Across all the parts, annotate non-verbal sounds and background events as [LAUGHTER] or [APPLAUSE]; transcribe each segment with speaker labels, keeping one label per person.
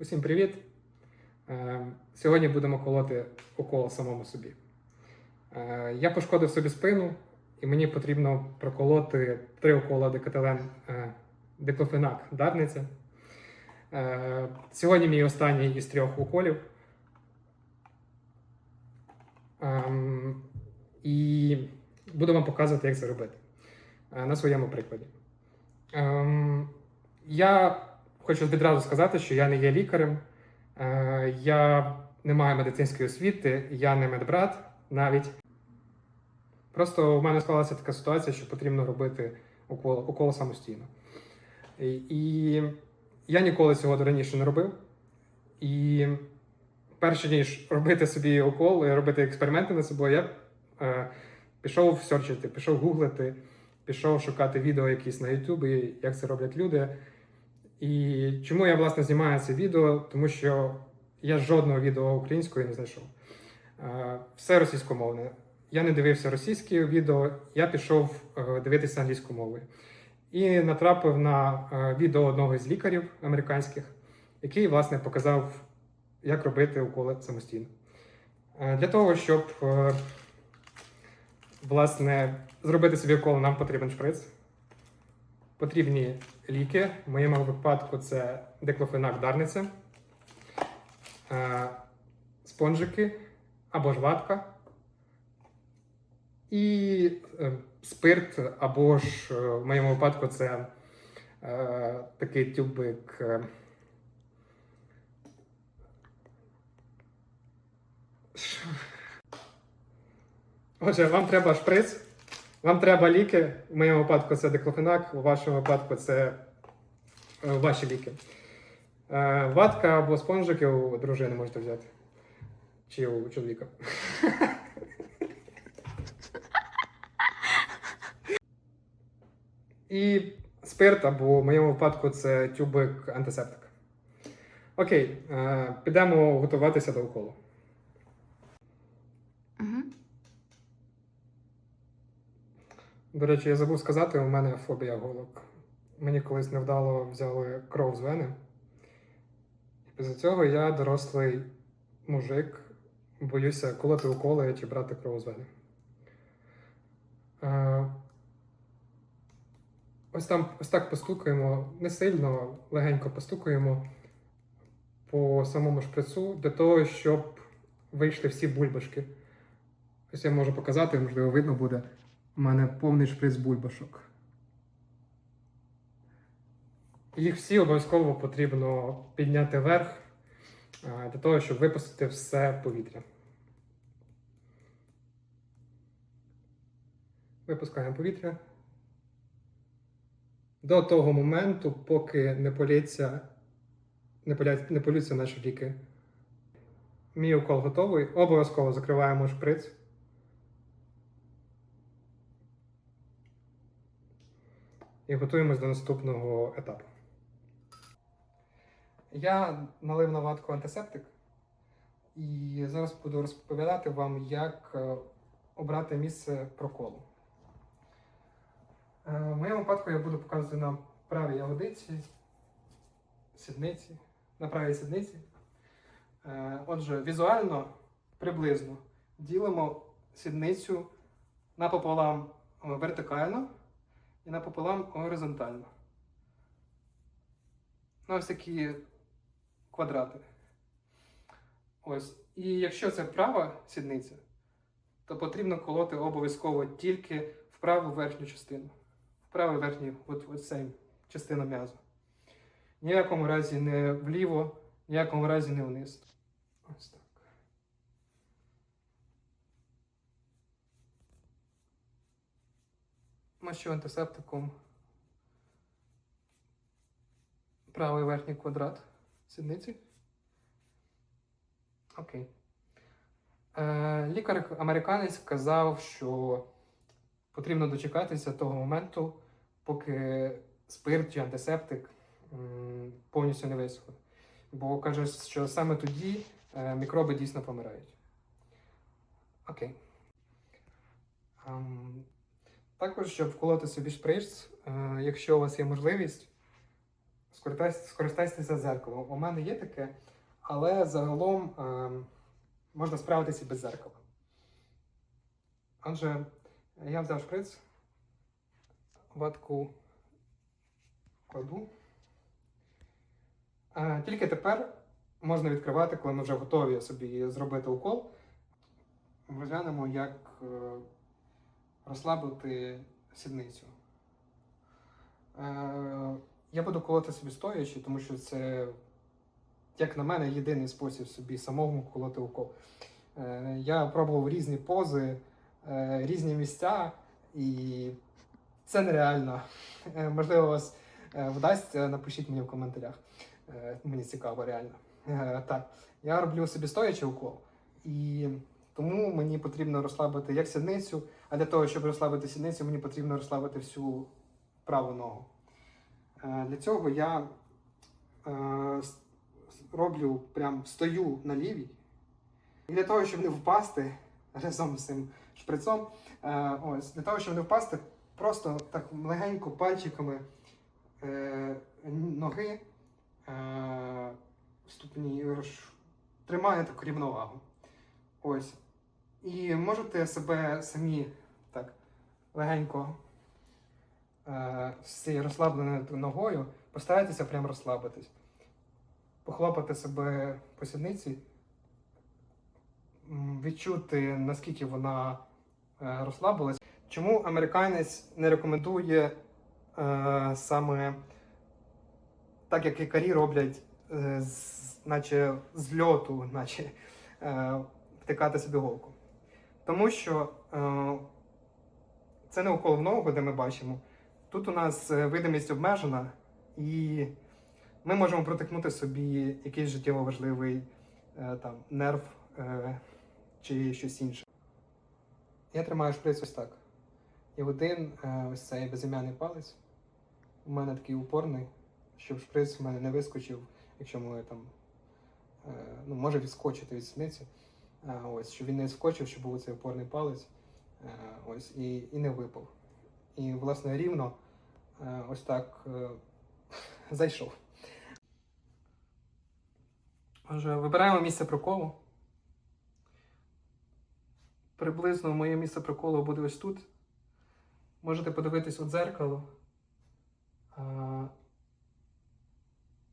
Speaker 1: Усім привіт! Е, Сьогодні будемо колоти укол самому собі. Е, Я пошкодив собі спину, і мені потрібно проколоти три укола декателен е, диклофенак Дарниця. Сьогодні мій останній із трьох уколів. Ем, І буду вам показувати, як це робити на своєму прикладі. Ем, Я хочу відразу сказати, що я не є лікарем, е, я не маю медицинської освіти, я не медбрат навіть. Просто в мене склалася така ситуація, що потрібно робити укол, укол самостійно. І, я ніколи цього раніше не робив. І перш ніж робити собі укол і робити експерименти над собою, я е, пішов серчити, пішов гуглити, пішов шукати відео якісь на Ютубі, як це роблять люди. І чому я власне знімаю це відео? Тому що я жодного відео українською не знайшов. Е, Все російськомовне. Я не дивився російські відео, я пішов е, дивитися англійською мовою. І натрапив на е, відео одного з лікарів американських, який власне показав, як робити уколи самостійно. Для того, щоб власне зробити собі укол, нам потрібен шприц. Потрібні ліки. В моєму випадку це диклофенак Дарниця, е, спонжики або ж ватка. І е, спирт, або ж е, в моєму випадку це такий тюбик. Отже, вам треба шприц, вам треба ліки. В моєму випадку це диклофенак, у вашому випадку це е, ваші ліки. Е, Ватка або спонжики у дружини можете взяти. Чи у чоловіка. І спирт, або в моєму випадку це тюбик антисептик. Окей, е, підемо готуватися до уколу. До речі, я забув сказати, у мене фобія голок. Мені колись невдало взяли кров з вени. І після цього я дорослий мужик, боюся колоти уколи чи брати кров з вени. Е, Ось там ось так постукаємо, не сильно, легенько постукаємо по самому шприцу для того, щоб вийшли всі бульбашки. Ось я можу показати, можливо, видно буде. У мене повний шприц бульбашок. Їх всі обов'язково потрібно підняти вверх для того, щоб випустити все повітря. Випускаємо повітря. До того моменту, поки не політься, не, поля, не полються наші ліки. Мій укол готовий. Обов'язково закриваємо шприц. І готуємось до наступного етапу. Я налив на ватку антисептик і зараз буду розповідати вам, як е, обрати місце проколу. Е, В моєму випадку я буду показувати на правій ягодиці, сідниці, на правій сідниці. Е, Отже, візуально приблизно ділимо сідницю напополам вертикально і напополам горизонтально. На ось такі квадрати. Ось. І якщо це права сідниця, то потрібно колоти обов'язково тільки в праву верхню частину. В праву верхню, частину м'язу. Ніякому разі не вліво, ніякому разі не вниз. Ось так. Мащу антисептиком правий верхній квадрат сідниці. Окей. Е, лікар американець сказав, що потрібно дочекатися того моменту, поки спирт чи антисептик повністю не висохне. Бо каже, що саме тоді е, мікроби дійсно помирають. Окей. Ем, також, щоб вколоти собі шприц, е, якщо у вас є можливість, скористайтеся, зеркалом. У мене є таке, але загалом е, можна справитися без зеркала. Отже, я взяв шприц, ватку кладу. Е, Тільки тепер можна відкривати, коли ми вже готові собі зробити укол. Розглянемо, як розслабити сідницю. Е, Я буду колоти собі стоячи, тому що це, як на мене, єдиний спосіб собі самому колоти укол. Е, Я пробував різні пози, е, різні місця, і це нереально. Можливо, вас вдасться, напишіть мені в коментарях. Мені цікаво, реально. Так, я роблю собі стоячий укол, і тому мені потрібно розслабити як сідницю, а для того, щоб розслабити сідницю, мені потрібно розслабити всю праву ногу. Е, Для цього я е, роблю прям стою на лівій. І для того, щоб не впасти разом з цим шприцом, е, ось, для того, щоб не впасти, просто так легенько пальчиками ноги ступні тримаю таку рівновагу. Ось. І можете себе самі так легенько е, з цією розслабленою ногою постарайтеся прям розслабитись. Похлопати себе по сідниці, відчути, наскільки вона е, розслабилась. Чому американець не рекомендує е, саме так, як лікарі роблять, е, з, наче з льоту, наче е, втикати собі голку? Тому що е, це не укол в ногу, де ми бачимо. Тут у нас е, видимість обмежена, і ми можемо протикнути собі якийсь життєво важливий е, там, нерв е, чи щось інше. Я тримаю шприц ось так. І один е, ось цей безім'яний палець. У мене такий упорний, щоб шприц в мене не вискочив, якщо ми там е, ну, може відскочити від сідниці. Е, ось, щоб він не відскочив, щоб був цей опорний палець. Е, ось, і, і не випав. І, власне, рівно е, ось так [LAUGHS] зайшов. Отже, вибираємо місце проколу. Приблизно моє місце проколу буде ось тут. Можете подивитись у дзеркало.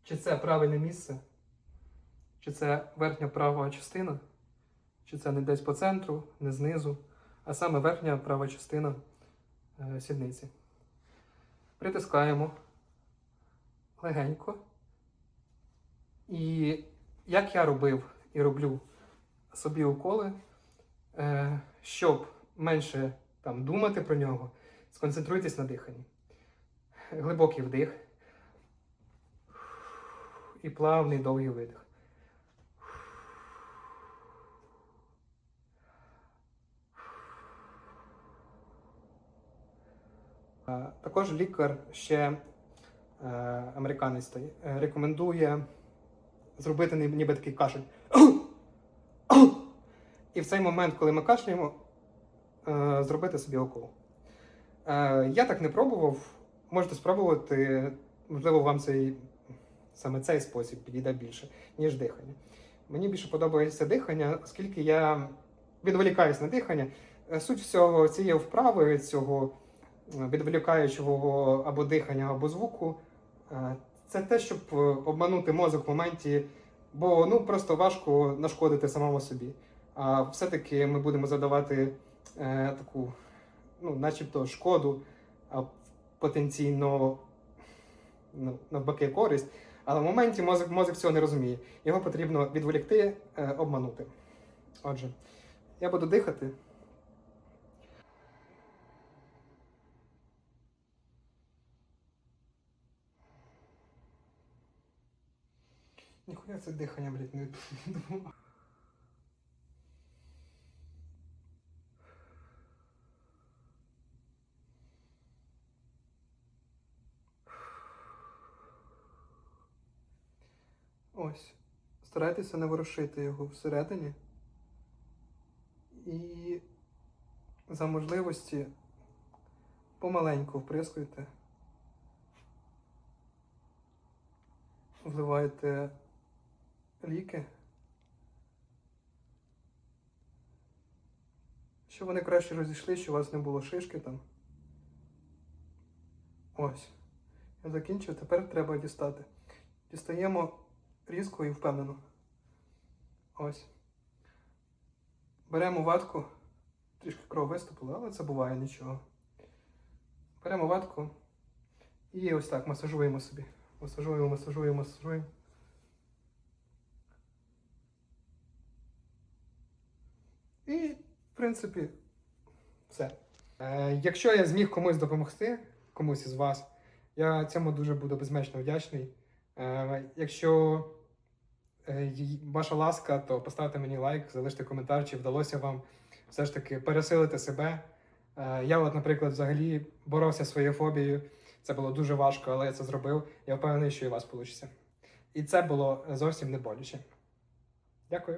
Speaker 1: Чи це правильне місце, чи це верхня права частина, чи це не десь по центру, не знизу, а саме верхня права частина е, сідниці. Притискаємо легенько. І як я робив і роблю собі уколи, е, щоб менше там, думати про нього, сконцентруйтесь на диханні. Глибокий вдих і плавний довгий видих. Також лікар ще е, американець той, е, рекомендує зробити ніби такий кашель. І в цей момент, коли ми кашляємо, е, зробити собі укол. Я так не пробував. Можете спробувати, можливо, вам цей саме цей спосіб підійде більше, ніж дихання. Мені більше подобається дихання, оскільки я відволікаюсь на дихання. Суть всього цієї вправи, цього відволікаючого або дихання, або звуку, е, це те, щоб е, обманути мозок в моменті, бо ну просто важко нашкодити самому собі. А все-таки ми будемо задавати е, таку, ну, начебто, шкоду, а потенційно ну, навпаки користь. Але в моменті мозок, мозок цього не розуміє. Його потрібно відволікти, е, обманути. Отже, я буду дихати. Ніхуя це дихання, блядь, не думав. Ось. Старайтеся не ворушити його всередині. І за можливості помаленьку вприскуйте. вливаєте ліки, щоб вони краще розійшли, щоб у вас не було шишки там. Ось. Я закінчив, тепер треба дістати. Дістаємо різко і впевнено. Ось. Беремо ватку. Трішки кров виступила, але це буває нічого. Беремо ватку і ось так масажуємо собі. Масажуємо, масажуємо, масажуємо. І, в принципі, все. Е, якщо я зміг комусь допомогти, комусь із вас, я цьому дуже буду безмежно вдячний. Е, якщо е, ваша ласка, то поставте мені лайк, залиште коментар, чи вдалося вам все ж таки пересилити себе. Е, я, от, наприклад, взагалі боровся зі своєю фобією. Це було дуже важко, але я це зробив. Я впевнений, що і у вас вийде. І це було зовсім не боляче. Дякую.